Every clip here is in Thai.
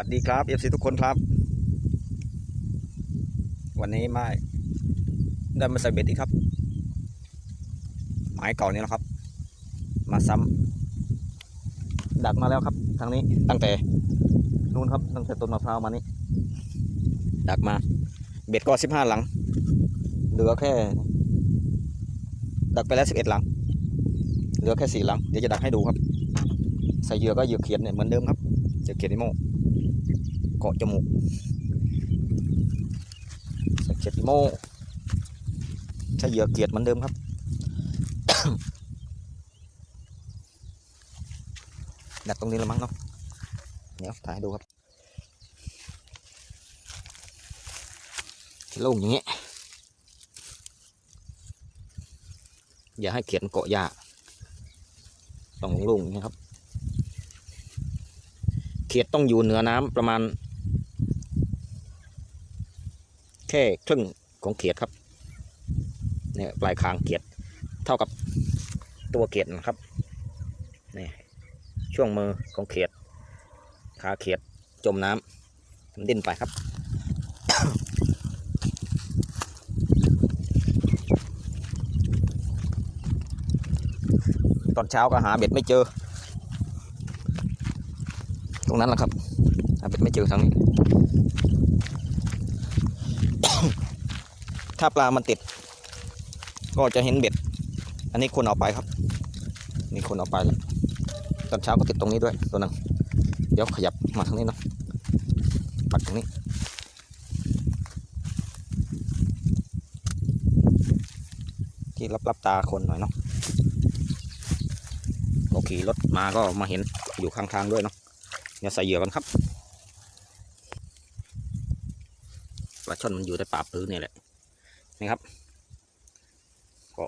วัสดีครับเอฟซีทุกคนครับ วันนี้ไม่ได้มาใส่เบ็ดอีกครับ หมายเก่านี่แหละครับ มาซ้ำดักมาแล้วครับ ทางนี้ตั้งแต่นู่นครับตั้งแต่ต้นมะพร้าวมานี่ดักมา เบ็ดก็สิบห้าหลัง เหลือแค่ ดักไปแล้วสิบเอ็ดหลัง เหลือแค่สี่หลัง เดี๋ยวจะดักให้ดูครับ ใส่เหยื่อก็เหยื่อเขียนเนี่ยเหมือนเดิมครับเหยื่อเขียนนิโม เกาะจมูกใส่เขียนนิโมใช้เหยื่อเกียดเหมือนเดิมครับดักตรงนี้ละมั้งเนาะเดี๋ยวถ่ายดูครับโล่งอย่างเงี้ยอย่าให้เขียนเกาะหญ้าต้องลงๆอย่างเงี้ยครับ เขียดต้องอยู่เหนือน้ำประมาณ แค่ครึ่งของเขียดครับเนี่ยปลายคางเขียดเท่ากับตัวเขียดนะครับนี่ช่วงมือของเขียดขาเขียดจมน้ำดิ้นไปครับตอนเช้าก็หาเบ็ดไม่เจอ ตรงนั้นแหละครับ หาเบ็ดไม่เจอทางนี้ ถ้าปลามันติด ก็จะเห็นเบ็ด อันนี้คนเอาไปครับ นี่คนเอาไปแล้วตอนเช้าก็ติดตรงนี้ด้วยตัวนึงเดี๋ยวขยับมาทางนี้เนาะปักตรงนี้ที่รับรับตาคนหน่อยเนาะก็ขี่รถมาก็มาเห็นอยู่ข้างทางด้วยเนาะเดี๋ยวใส่เหยื่อกันครับปลาช่อนมันอยู่ในป่าปื้นนี่แหละ นี่ครับก็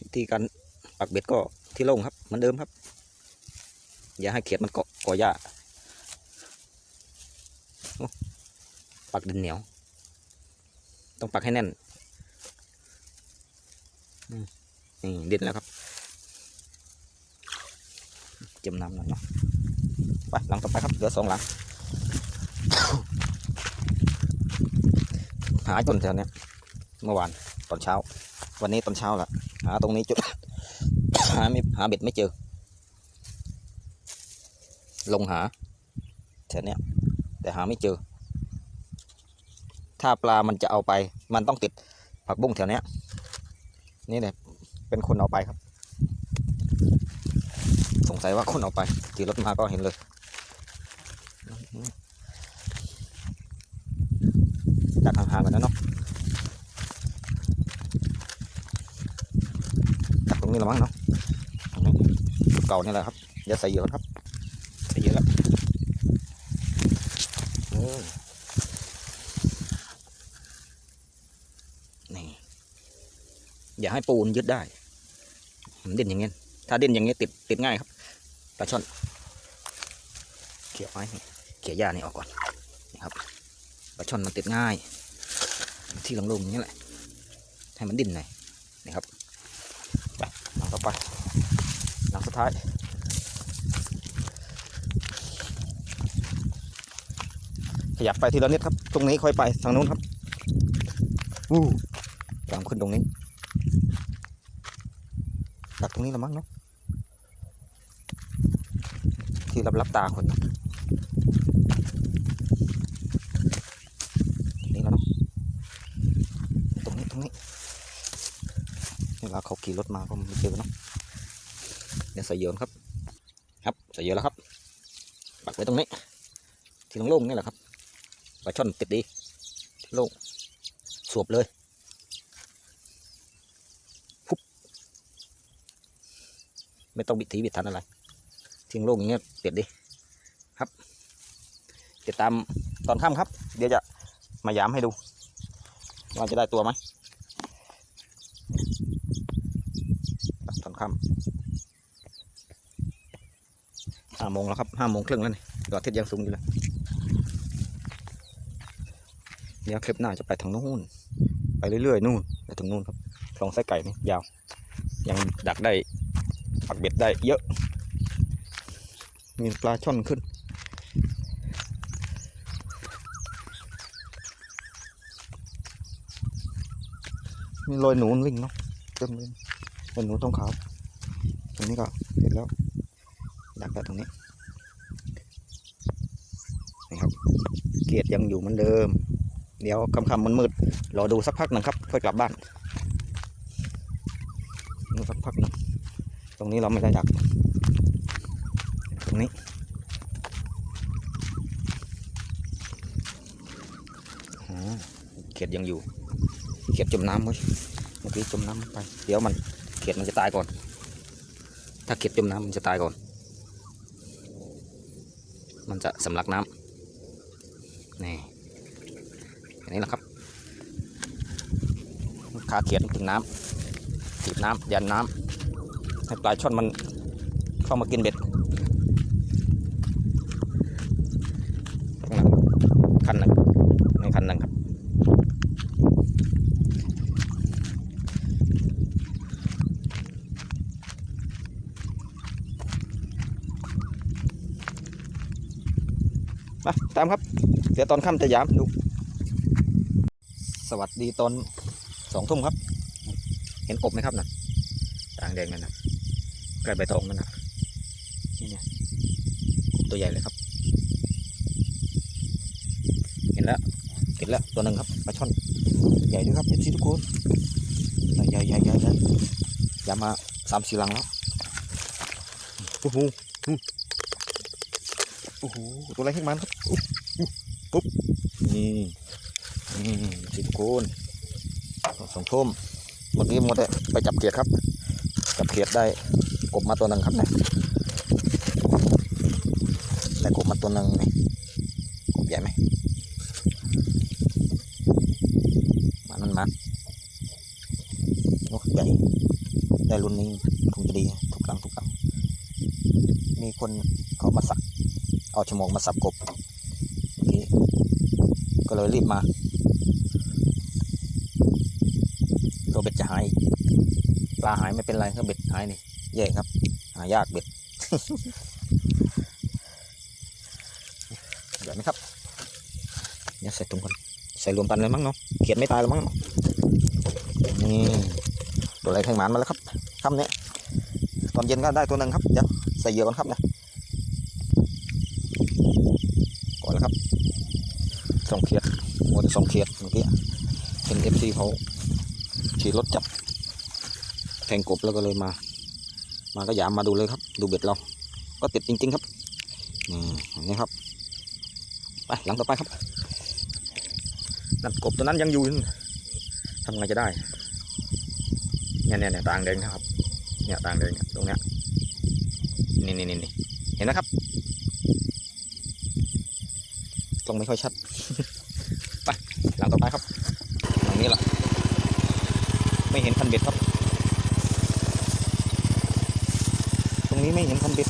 วิธีการปักเบ็ดก็ที่โล่งครับเหมือนเดิมครับ อย่าให้เขียดมันเกาะก่อหญ้าปักดินเหนียว ต้องปักให้แน่นนี่ดิ้นแล้วครับเจมน้ำหน่อยเนาะ ไปหลังต่อไปครับเหลือสองหลัง หาจนแถวเนี้ยเมื่อวานตอนเช้า วันนี้ตอนเช้าละหาตรงนี้จุดหาไม่หาเบ็ดไม่เจอ ลงหาแถวเนี้ยแต่หาไม่เจอ ถ้าปลามันจะเอาไป มันต้องติดผักบุ้งแถวเนี้ยนี่เลยเป็นคนเอาไปครับ สงสัยว่าคนเอาไปขี่รถมาก็เห็นเลย ดักห่างๆกันนะเนาะดักตรงนี้ละมั้งเนาะตรงนี้เก่านี่แหละครับอย่าใส่เยอะครับใส่เยอะแล้วนี่อย่าให้ปูนยึดได้เด่นอย่างเงี้ยถ้าเด่นอย่างเงี้ยติดติดง่ายครับปลาช่อนเขี่ยไม้เขี่ยหญ้านี่ออกก่อนนี่ครับ ปลาช่อนมันติดง่าย ที่ลงๆอย่างนี้แหละ ให้มันดิ้นหน่อยนี่ครับไปหลังต่อไปหลังสุดท้ายขยับไปทีละนิดครับ ตรงนี้ค่อยไปทางนู้นครับวู้ตามขึ้นตรงนี้ดักตรงนี้ละมั้งเนาะที่รับรับตาคนนะนี่แล้วเนาะตรงนี้ตรงนี้ เขาขี่รถมาก็ไม่เจอเนาะเดี๋ยวใส่เยื่อครับ ครับใส่เยื่อแล้วครับ ปักไว้ตรงนี้ ที่โล่งๆนี่แหละครับปลาช่อนติดดีโล่งสวบเลยฟุ๊บไม่ต้องบิดถีบิดทันอะไร ทิ้งโล่งอย่างเงี้ยเด็ดดิครับ ติดตามตอนค่ำครับ เดี๋ยวจะมายามให้ดู ว่าจะได้ตัวไหมตอน ค่ำห้าโมงแล้วครับห้าโมงครึ่งแล้วนี่ดอกอาทิตย์ยังสูงอยู่เลยเดี๋ยวคลิปหน้าจะไปทางนู้นไปเรื่อยๆนู่นไปถึงนู่นครับคลองไส้ไก่นี่ยาว ยังดักได้ปักเบ็ดได้เยอะ มีปลาช่อนขึ้นมีรอยหนูวิ่งเนาะเต็มเลยเป็นหนูท้องขาว ตรงนี้ก็เสร็จแล้วดักแล้วตรงนี้นี่ครับ เกียรติยังอยู่เหมือนเดิม เดี๋ยวค่ำๆมันมืดรอดูสักพักหนึ่งครับค่อยกลับบ้านดูสักพักหนึ่งตรงนี้เราไม่ได้ดัก ตรงนี้เขียดยังอยู่ เขียดจมน้ำเว้ยเมื่อกี้จมน้ำไป เดี๋ยวมันเขียดมันจะตายก่อน ถ้าเขีดจมน้ำมันจะตายก่อน มันจะสำลักน้ำนี่อันนี้แหละครับขาเขียดถึงน้ำจีบน้ำยันน้ำให้ปลายช่อนมันเข้ามากินเบ็ดข้างหลังคันหนึ่งในคันหนึ่งครับ มาตามครับ เดี๋ยวตอนค่ำจะยามดู สวัสดีตอนสองทุ่มครับ เห็นกบไหมครับนะต่างแดงนั่นนะใกล้ใบตองนั่นนะนี่เนี่ยกบตัวใหญ่เลยครับ เห็นแล้วเห็นแล้วตัวหนึ่งครับปลาช่อนใหญ่ด้วยครับเอฟซีทุกคนใหญ่ใหญ่ใหญ่ใหญ่ยามาสามสี่ลังแล้วโอ้โห อ้โหตัวอะไรขึ้นมาครับอุ๊บปุ๊บนี่นี่สิทุกคนสองทุ่มเมื่อกี้หมดเลยไปจับเขียดครับ จับเขียดได้กบมาตัวหนึ่งครับเนี่ยได้กบมาตัวหนึ่งนี่กบใหญ่ไหมมันมันมันโอ้ใหญ่ได้รุ่นนี้คงจะดีทุกครั้งทุกครั้งมีคนเขามาสัก เอาชั่วโมงมาสับกบเมื่อกี้ก็เลยรีบมาตัวเบ็ดจะหาย ปลาหายไม่เป็นไรก็เบ็ดหายนี่แย่ครับ หายากเบ็ดใหญ่ไหมครับเนี่ยใส่ถุงก่อนใส่รวมกันเลยมั้งเนาะเขียดไม่ตายแล้วมั้งนี่ตัวอะไรแทงหมานมาแล้วครับค่ำเนี้ยตอนเย็นก็ได้ตัวหนึ่งครับเดี๋ยวใส่เยื่อก่อนครับเนะก่อนแล้ว ครับสองเขียดหมดสองเขียดเมื่อกี้เห็นเอฟซีเขาขี่รถจับแทงกบแล้วก็เลยมา มาก็ยามมาดูเลยครับ ดูเบ็ดเรา ก็ติดจริง ๆ ครับนี่อย่างนี้ครับ ไปหลังต่อไปครับนั่นกบตัวนั้นยังอยู่ทำไงจะได้เนี่ยเนี่ยเนี่ยต่างแดงนะครับ เนี่ยต่างแดงเนี่ยตรงเนี้ยนี่นี่นี่นี่เห็นไหมครับ ตรงไม่ค่อยชัด ไป หลังต่อไปครับ หลังนี้ล่ะ ไม่เห็นคันเบ็ดครับ ตรงนี้ไม่เห็นคันเบ็ด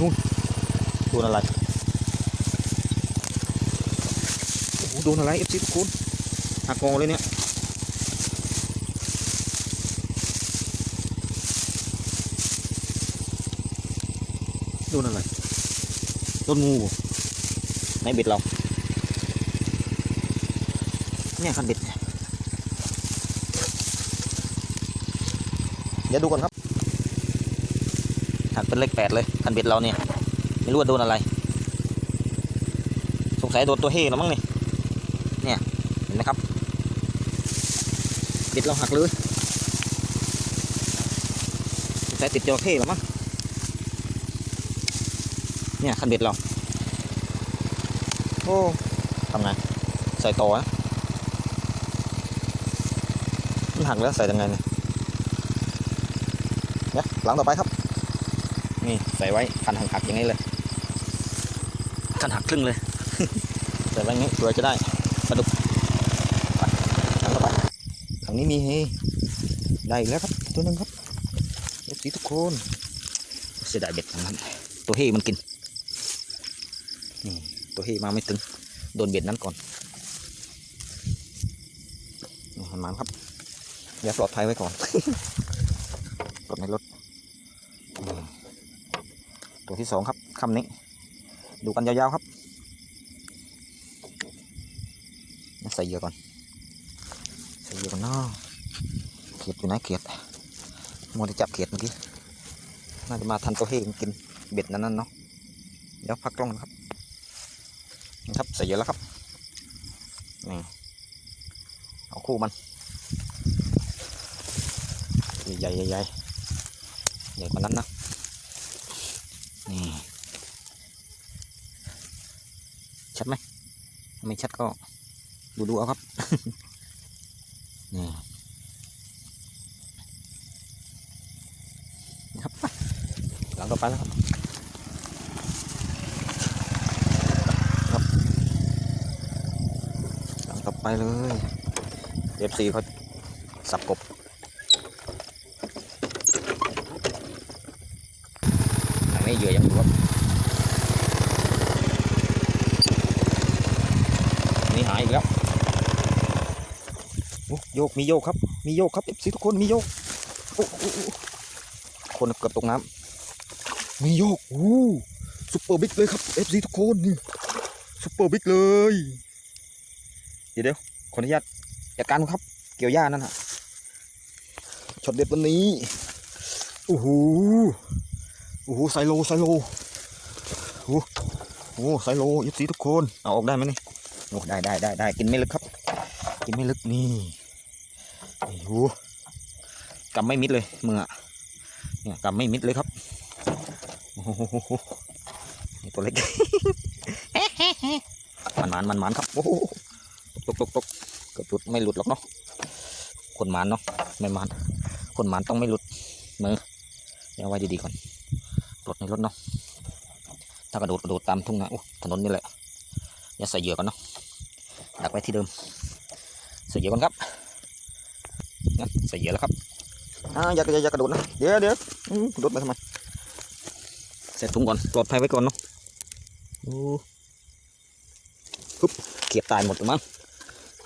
นู่นโดนอะไรโอ้โหดนอะไรเอฟซีทุกคนหักงอเลยเนี่ยโดนอะไรโดนงูในเบ็ดเรา เนี่ยคันเบ็ดเดี๋ยวดูก่อนครับหักเป็นเลขแปดเลยคันเบ็ดเราเนี่ยไม่รู้ว่าโดนอะไร สงสัยโดนตัวเฮ่แล้วมั้งเนี่ยเนี่ยเห็นไหมครับเบ็ดเราหักเลยสงสัยติดจระเข้แล้วมั้งเนี่ยคันเบ็ดเราโอ้ทำไงใส่ต่อนะ มันหักแล้วใส่ยังไงเนี่ยเนี่ยหลังต่อไปครับ นี่ใส่ไว้คันหักหักๆอย่างนี้เลยคันหักครึ่งเลยใส่ไว้อย่างนี้เผื่อจะได้ปลาดุกไปหลังต่อไปทางนี้มีเฮได้อีกแล้วครับตัวหนึงครับเอฟซีทุกคนเสียดายเบ็ดของมันตัวเฮมันกินนี่ตัวเฮมาไม่ถึงโดนเบ็ดนั้นก่อนนี่หันมาครับ อย่าปลอดภัยไว้ก่อนกดในรถตัวที่สองครับคำนี้ ดูกันยาวๆครับใส่เยื่อก่อน ใส่เยื่อก่อนเนาะเขียดอยู่ไหนเขียดมัวจะจับเขียดเมื่อกี้ น่าจะมาทันตัวเฮงกินเบ็ดนั้นๆเนาะ เดี๋ยวพักกล้องนะครับครับ ใส่เยื่อแล้วครับนี่เอาคู่มัน ใหญ่ๆใหญ่ใหญ่กว่านั้นนะนี่ชัดไหมไม่ชัดก็ดูดูๆเอาครับนี่ครับหลังต่อไปแล้วครับครับหลังต่อไปเลยเอฟซีเขาสับกบ นี้เหยื่อยังอยู่ครับนี่หายอีกแล้วโยกมีโยกครับ มีโยกครับเอฟซีทุกคนมีโยกโอ้โคนเกือบตกน้ำมีโยกโอ้ซุปเปอร์บิ๊กเลยครับเอฟซีทุกคนนี่ซุปเปอร์บิ๊กเลย เดี๋ยวเดี๋ยวขออนุญาตจัดการครับ เกี่ยวหญ้านั่นฮะช็อตเด็ดวันนี้โอ้โห โอ้โหไซโลไซโลโอ้โหไซโลเอฟซีทุกคนเอาออกได้ไหมนี่โอ้ได้ได้ได้ได้กินไม่ลึกครับ กินไม่ลึกนี่โอ้โหกำไม่มิดเลยมืออะเนี่ยกำไม่มิดเลยครับโอ้โหนี่ตัวเล็กมันมานมันมานครับโอ้โหตกตกตกเกือบหลุดไม่หลุดหรอกเนาะคนมานเนาะไม่มานคนมานต้องไม่หลุดมือเดี๋ยวเอาไว้ดีๆก่อน ดในรถเนาะถ้ากระโดดกระโดดตามทุ่งนาโอ้ถนนนี่แหละอย่าใส่เหยื่อก่อนเนาะดักไว้ที่เดิมใส่เหยื่อก่อนครับนะใส่เหยื่อแล้วครับอ่าอย่าอย่าอย่ากระโดดนะเดี๋ยวเดี๋ยวอื้อกระโดดไปทำไมใส่ถุงก่อนปลอดภัยไว้ก่อนเนาะโอ้ปุ๊บเขียดตายหมดหรือมั้ง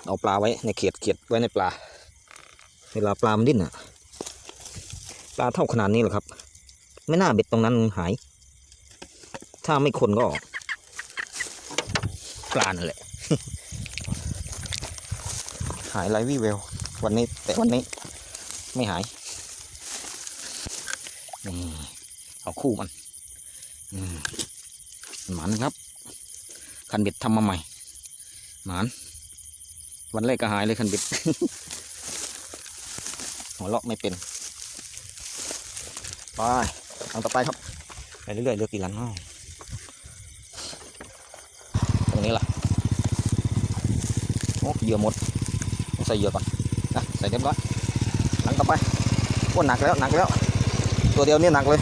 เอาปลาไว้ในเขียดเขียดไว้ในปลา เวลาปลามันดิ้นอะปลาเท่าขนาดนี้เหรอครับ ไม่น่าเบ็ดตรงนั้นหาย ถ้าไม่คนก็ปลานั่นแหละ หายไรวี่เวล วันนี้ แต่วันนี้ ไม่หาย นี่ เอาคู่มันหมานครับ คันเบ็ดทำมาใหม่ หมาน วันแรกก็หายเลยคันเบ็ด หัวเราะไม่เป็น ไป ทางต่อไปครับ ไปเรื่อยๆเลือกกี่ลันเนาะตรงนี้ล่ะโอ้เหยื่อหมดใส่เหยื่อก่อนนะใส่เรียบร้อยหลังต่อไปโอ้หนักแล้วหนักแล้ว ตัวเดียวนี่หนักเลย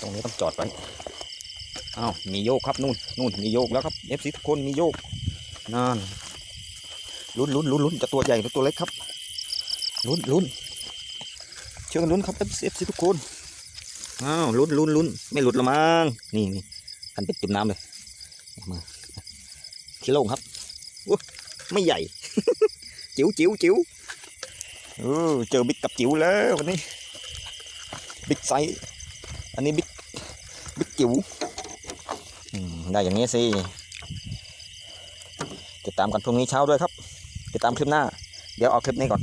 ตรงนี้ต้องจอดไว้อ้าวมีโยกครับนู่นนู่นมีโยกแล้วครับเอฟซีทุกคนมีโยกนั่น ลุ้นลุ้นลุ้นลุ้นจะตัวใหญ่หรือตัวเล็กครับลุ้นลุ้นเชื่อกันลุ้นครับเอฟซีทุกคนอ้าวลุ้นลุ้นลุ้นไม่หลุดละมั้งนี่นี่คันเป็ดติมน้ำเลยมาขี้โล่งครับไม่ใหญ่ จิ๋วจิ๋วจิ๋วเออเจอบิ๊กกับจิ๋วแล้ววันนี้บิ๊กไซส์อันนี้บิ๊กบิ๊กจิ๋วได้อย่างนี้สิติดตามกันพรุ่งนี้เช้าด้วยครับ ติดตามคลิปหน้า เดี๋ยวเอาคลิปนี้ก่อน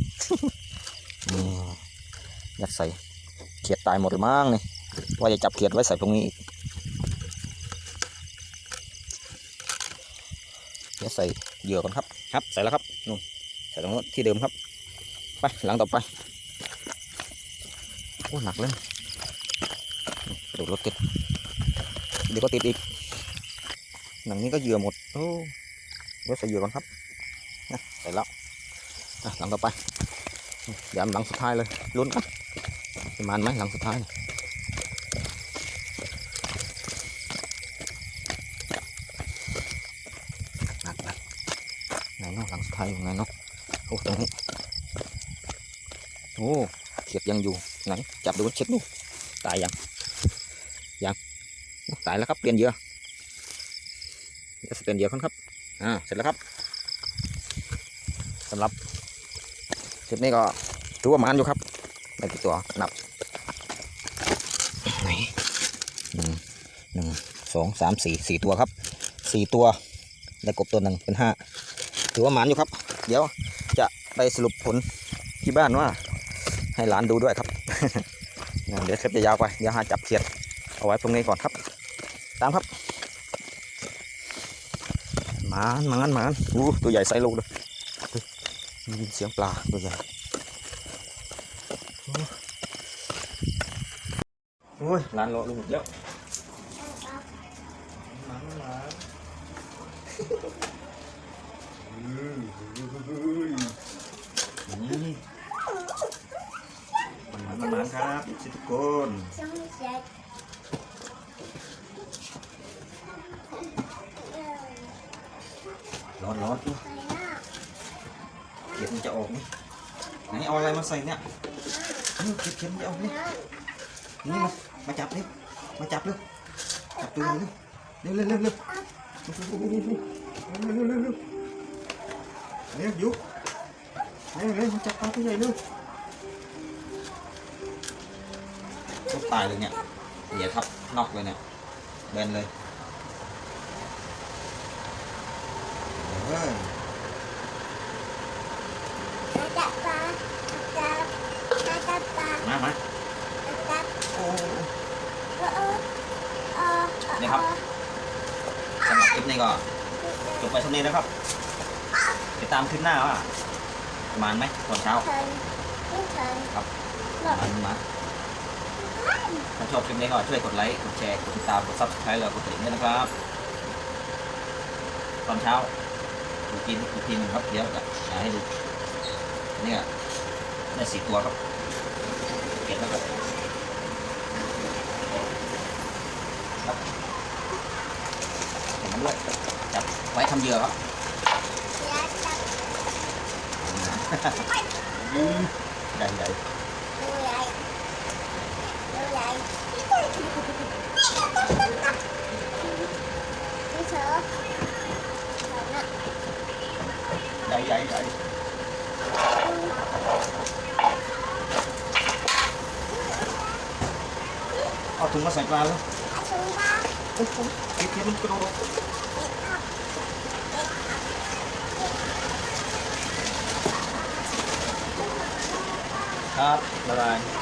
นี่ยัดใส่เขียดตายหมดหรือมั้งนี่ว่าจะจับเขียดไว้ใส่ตรงนี้อีกเดี๋ยวใส่เหยื่อก่อนครับ ครับใส่แล้วครับนู่นใส่ตรงนู้นที่เดิมครับไปหลังต่อไปโอ้หนักเลยกระโดดรถติดเดี๋ยวก็ติดอีกหนังนี้ก็เหยื่อหมดโอ้เดี๋ยวใส่เหยื่อก่อนครับ นะใส่แล้วหลังต่อไปเดี๋ยวหลังสุดท้ายเลยลุ้นกันประมาณไหมหลังสุดท้ายหนักนักไหนเนาะหลังสุดท้ายอยู่ไหนเนาะโอ้ตรงนี้โอ้เขียดยังอยู่ไหนจับดูเช็คดูตายยังยังตายแล้วครับเปลี่ยนเยอเดี๋ยวเปลี่ยนเยอก่อนครับอ่าเสร็จแล้วครับ สำหรับคลิปนี้ก็ถือว่ามันอยู่ครับได้กี่ตัวนับไหนหนึ่งหนึ่งสองสามสี่สี่ตัวครับสี่ตัวได้กบตัวหนึ่งเป็นห้าถือว่ามันอยู่ครับ เดี๋ยวจะไปสรุปผลที่บ้านว่า ให้หลานดูด้วยครับเดี๋ยวคลิปจะยาวไปเดี๋ยวหาจับเขียดเอาไว้ตรงนี้ก่อนครับ ตามครับหมานหมานหมานอู้ตัวใหญ่ไซส์โลเลยเฮ้ย ยินเสียงปลาตัวใหญ่โอ้ยร้านเลาะลูกเยอะมันมันมันครับทุกคน เอาอะไรมาใส่เนี่ยนี่เข็มเข็มจะออกไหมนี่มามาจับนี่มาจับเร็วจับตัวมันเร็วเร็วเร็วเร็วเร็วเร็วเร็วเร็วเร็วเร็วเร็วเร็วเร็วยุบเร็วเร็วมาจับปลาตัวใหญ่เร็วก็ตายเลยเนี่ยเหยียดทับนอกเลยเนี่ยแบนเลยเออ มามาโอ้นี่ครับสำหรับคลิปนี้ก็จบไปเท่านี้นะครับติดตามคลิปหน้าว่าประมาณไหมตอนเช้ามันมาถ้าชอบคลิปนี้ก็ช่วยกดไลค์กดแชร์กดติดตามกดซับสไครต์แล้วกดกระดิ่งด้วยนะครับ ตอนเช้าดูกินอีกทีนึงครับเดี๋ยวจะหาให้ดูเนี่ยได้สี่ตัวครับ ด้วยจับไว้ทำเหยื่อครับอืมใหญ่ใหญ่ใหญ่ใหญ่ใหญ่เอาถุ งมาใส่ปลาแล้วโอ้โหเก็บเก็บมันกระโดดครับบ๊ายบาย